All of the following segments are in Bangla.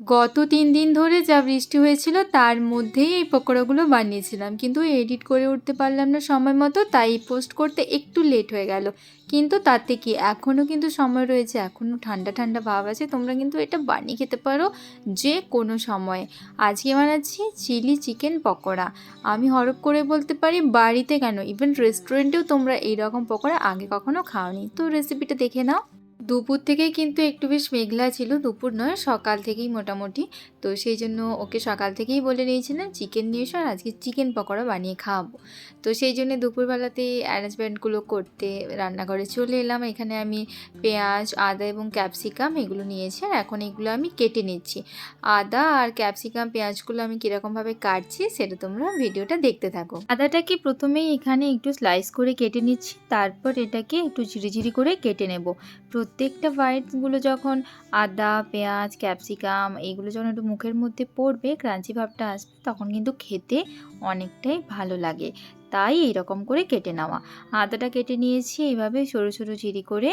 গত তিন দিন ধরে যা বৃষ্টি হয়েছিল, তার মধ্যেই এই পকোড়াগুলো বানিয়েছিলাম। কিন্তু এডিট করে উঠতে পারলাম না সময় মতো, তাই পোস্ট করতে একটু লেট হয়ে গেল। কিন্তু তাতে কি? এখনও কিন্তু সময় রয়েছে, এখনও ঠান্ডা ঠান্ডা ভাব আছে। তোমরা কিন্তু এটা বানিয়ে খেতে পারো যে কোনো সময়ে। আজকে বানাচ্ছি চিলি চিকেন পকোড়া। আমি হরপ করে বলতে পারি, বাড়িতে কেন? ইভেন রেস্টুরেন্টেও তোমরা এই রকম পকোড়া আগে কখনো খাওনি। তো রেসিপিটা দেখে নাও। দুপুর থেকেই কিন্তু একটু বেশ মেঘলা ছিল, দুপুর নয়, সকাল থেকেই মোটামুটি। তো সেই জন্য ওকে সকাল থেকেই বলে নিয়েছিলাম, চিকেন নিয়ে এসো আর আজকে চিকেন পকোড়া বানিয়ে খাওয়াবো। তো সেই জন্য দুপুরবেলাতেই অ্যারেঞ্জমেন্টগুলো করতে রান্নাঘরে চলে এলাম। এখানে আমি পেঁয়াজ, আদা এবং ক্যাপসিকাম এগুলো নিয়েছি আর এখন এগুলো আমি কেটে নিচ্ছি। আদা আর ক্যাপসিকাম, পেঁয়াজগুলো আমি কীরকমভাবে কাটছি সেটা তোমরা ভিডিওটা দেখতে থাকো। আদাটাকে প্রথমেই এখানে একটু স্লাইস করে কেটে নিচ্ছি, তারপর এটাকে একটু ঝিরিঝিরি করে কেটে নেব। প্রত্যেকটা বাইটগুলো যখন আদা, পেঁয়াজ ক্যাপসিকাম এইগুলো যখন একটু মুখের মধ্যে পড়বে ক্রাঞ্চি ভাবটা আসবে, তখন কিন্তু খেতে অনেকটাই ভালো লাগে। তাই এইরকম করে কেটে নেওয়া। আদাটা কেটে নিয়েছি, এইভাবে সরু সরু ঝিরি করে।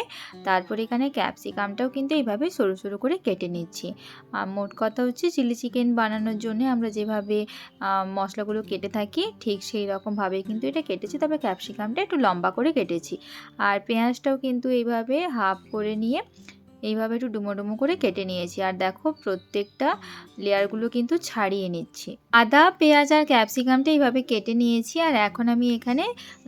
তারপর এখানে ক্যাপসিকামটাও কিন্তু এইভাবে সরু সরু করে কেটে নিচ্ছি। আর মোট কথা হচ্ছে চিলি চিকেন বানানোর জন্য আমরা যেভাবে মশলাগুলো কেটে থাকি, ঠিক সেই রকমভাবে কিন্তু এটা কেটেছি। তবে ক্যাপসিকামটা একটু লম্বা করে কেটেছি। আর পেঁয়াজটাও কিন্তু এইভাবে হাফ করে নিয়ে এইভাবে একটু ডুমো ডুমো করে কেটে নিয়েছি। আর দেখো প্রত্যেকটা লেয়ারগুলো কিন্তু ছাড়িয়ে নিচ্ছি। আদা, পেঁয়াজ আর ক্যাপসিকামটা এইভাবে কেটে নিয়েছি। আর এখন আমি এখানে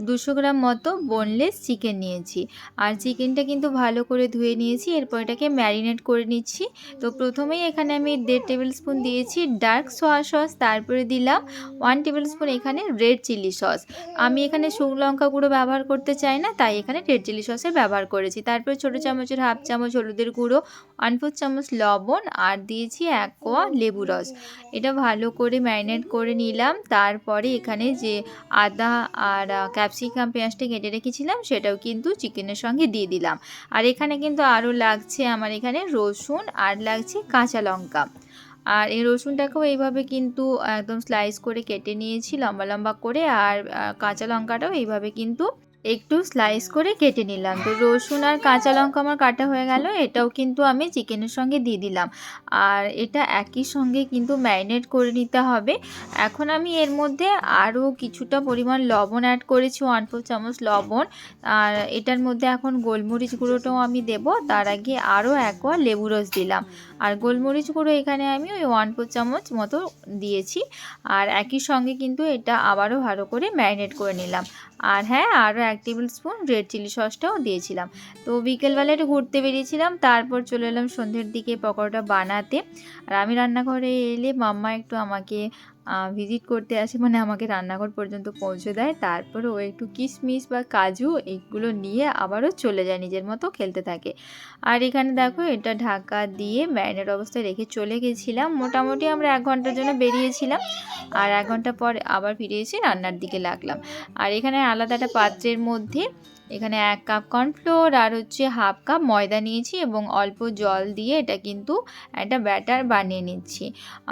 দুশো গ্রাম মতো বোনলেস চিকেন নিয়েছি। আর চিকেনটা কিন্তু ভালো করে ধুয়ে নিয়েছি। এরপর এটাকে ম্যারিনেট করে নিচ্ছি। তো প্রথমেই এখানে আমি দেড় টেবিল স্পুন দিয়েছি ডার্ক সোয়া সস তারপরে দিলাম ওয়ান টেবিল স্পুন এখানে রেড চিলি সস আমি এখানে শুকনো লঙ্কা গুঁড়ো ব্যবহার করতে চাই না, তাই এখানে রেড চিলি সসের ব্যবহার করেছি। তারপরে ছোটো চামচের হাফ চামচ হলুদের গুঁড়ো, ওয়ান ফোর চামচ লবণ আর দিয়েছি এক কোয়া লেবু রস। এটা ভালো করে ম্যারিনেট করে নিলাম। তারপরে এখানে যে আদা আর ক্যাপসিকাম পেঁয়াজটা কেটে রেখেছিলাম, সেটাও কিন্তু চিকেনের সঙ্গে দিয়ে দিলাম। আর এখানে কিন্তু আরও লাগছে আমার এখানে রসুন আর লাগছে কাঁচা লঙ্কা। আর এই রসুনটাকেও এইভাবে কিন্তু একদম স্লাইস করে কেটে নিয়েছি লম্বা লম্বা করে। আর কাঁচা লঙ্কাটাও এইভাবে কিন্তু একটু স্লাইস করে কেটে নিলাম। তো রসুন আর কাঁচা লঙ্কা আমার কাটা হয়ে গেল, এটাও কিন্তু আমি চিকেনের সঙ্গে দিয়ে দিলাম। আর এটা একই সঙ্গে কিন্তু ম্যারিনেট করে নিতে হবে। এখন আমি এর মধ্যে আরও কিছুটা পরিমাণ লবণ অ্যাড করেছি ওয়ান ফোর চামচ লবণ। আর এটার মধ্যে এখন গোলমরিচ গুঁড়োটাও আমি দেব, তার আগে আরও এক কোয়া লেবু রস দিলাম। আর গোলমরিচ গুঁড়ো এখানে আমি ওই ওয়ান ফোর চামচ মতো দিয়েছি। আর একই সঙ্গে কিন্তু এটা আবারও ভালো করে ম্যারিনেট করে নিলাম। আর হ্যাঁ আরও এক টেবিল স্পুন রেড চিলি সসটাও দিয়েছিলাম। তো বিকেলবেলা একটু ঘুরতে বেরিয়েছিলাম, তারপর চলে এলাম সন্ধ্যের দিকে পকোড়াটা বানাতে। আর আমি রান্নাঘরে এলে মাম্মা একটু আমাকে ভিজিট করতে আসে মানে আমাকে রান্নাঘর পর্যন্ত পৌঁছে দেয়। তারপর ও একটু কিশমিশ বা কাজু এগুলো নিয়ে আবারও চলে যায়, নিজের মতো খেলতে থাকে। আর এখানে দেখো, এটা ঢাকা দিয়ে ম্যারিনেট অবস্থায় রেখে চলে গেছিলাম। মোটামুটি আমরা এক ঘণ্টার জন্য বেরিয়েছিলাম। আর এক ঘণ্টা পর আবার ফিরে এসে রান্নার দিকে লাগলাম। আর এখানে আলাদা একটা পাত্রের মধ্যে এখানে এক কাপ কর্নফ্লোর আর হচ্ছে হাফ কাপ ময়দা নিয়েছি এবং অল্প জল দিয়ে এটা কিন্তু একটা ব্যাটার বানিয়ে নিচ্ছি।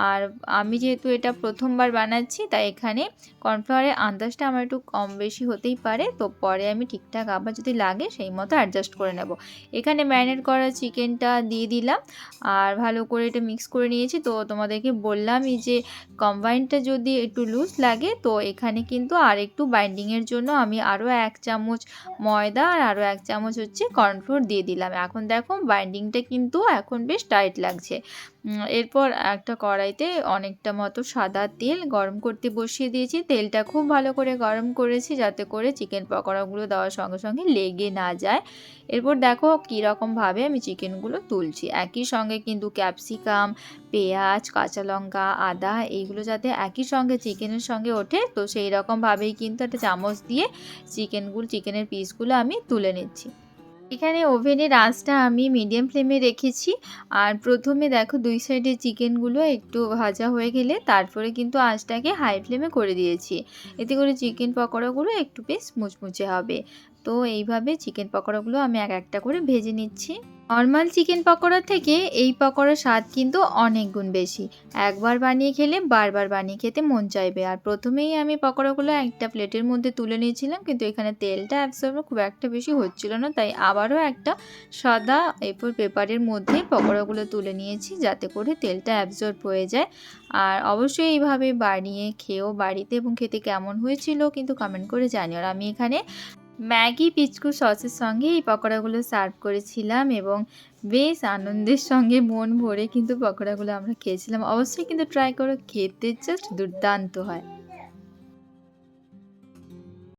আর আমি যেহেতু এটা প্রথমবার বানাচ্ছি, তাই এখানে কর্নফ্লাওয়ারের আন্দাজটা আমার একটু কম বেশি হতেই পারে। তো পরে আমি ঠিকঠাক আবার যদি লাগে, সেই মতো অ্যাডজাস্ট করে নেব। এখানে ম্যারিনেট করা চিকেনটা দিয়ে দিলাম। আর ভালো করে এটা মিক্স করে নিয়েছি। তো তোমাদেরকে বললামই যে কম্বাইনটা যদি একটু লুজ লাগে, তো এখানে কিন্তু আর একটু বাইন্ডিংয়ের জন্য আমি আরও এক চামচ ময়দা আর আরও এক চামচ হচ্ছে কর্নফ্লোর দিয়ে দিলাম। এখন দেখো বাইন্ডিংটা কিন্তু এখন বেশ টাইট লাগছে। এরপর একটা কড়াইতে অনেকটা মতো সাদা তেল গরম করতে বসিয়ে দিয়েছি। তেলটা খুব ভালো করে গরম করেছি যাতে করে চিকেন পকোড়াগুলো দেওয়ার সঙ্গে সঙ্গে লেগে না যায়। এরপর দেখো কীরকমভাবে আমি চিকেনগুলো তুলছি। একই সঙ্গে কিন্তু ক্যাপসিকাম, পেঁয়াজ, কাঁচা লঙ্কা, আদা এইগুলো যাতে একই সঙ্গে চিকেনের সঙ্গে ওঠে, তো সেই রকমভাবেই কিন্তু একটা চামচ দিয়ে চিকেনগুলো, চিকেনের পিসগুলো আমি তুলে নিচ্ছি। এখানে ওভেনের আঁচটা আমি মিডিয়াম ফ্লেমে রেখেছি। আর প্রথমে দেখো দুই সাইডে চিকেনগুলো একটু ভাজা হয়ে গেলে তারপরে কিন্তু আঁচটাকে হাই ফ্লেমে করে দিয়েছি। এতে করে চিকেন পকোড়াগুলো একটু বেশ মুচমুচে হবে। তো এইভাবে চিকেন পকোড়াগুলো আমি এক একটা করে ভেজে নিচ্ছি। নর্মাল চিকেন পকোড়া থেকে এই পকোড়ার স্বাদ কিন্তু অনেক গুণ বেশি। একবার বানিয়ে খেলে বারবার বানিয়ে খেতে মন চাইবে। আর প্রথমেই আমি পকোড়াগুলো একটা প্লেটের মধ্যে তুলে নিয়েছিলাম, কিন্তু এখানে তেলটা অ্যাবসর্ব খুব একটা বেশি হচ্ছিল না, তাই আবারও একটা সাদা এরপর পেপারের মধ্যে পকোড়াগুলো তুলে নিয়েছি, যাতে করে তেলটা অ্যাবজর্ব হয়ে যায়। আর অবশ্যই এইভাবে বানিয়ে খেয়েও বাড়িতে এবং খেতে কেমন হয়েছিল কিন্তু কমেন্ট করে জানিও। আর আমি এখানে ম্যাগি, পিচকু সসের সঙ্গে এই পকোড়াগুলো সার্ভ করেছিলাম এবং বেশ আনন্দের সঙ্গে মন ভরে কিন্তু পকোড়াগুলো আমরা খেয়েছিলাম। অবশ্যই কিন্তু ট্রাই করো, খেতে জাস্ট দুর্দান্ত হয়।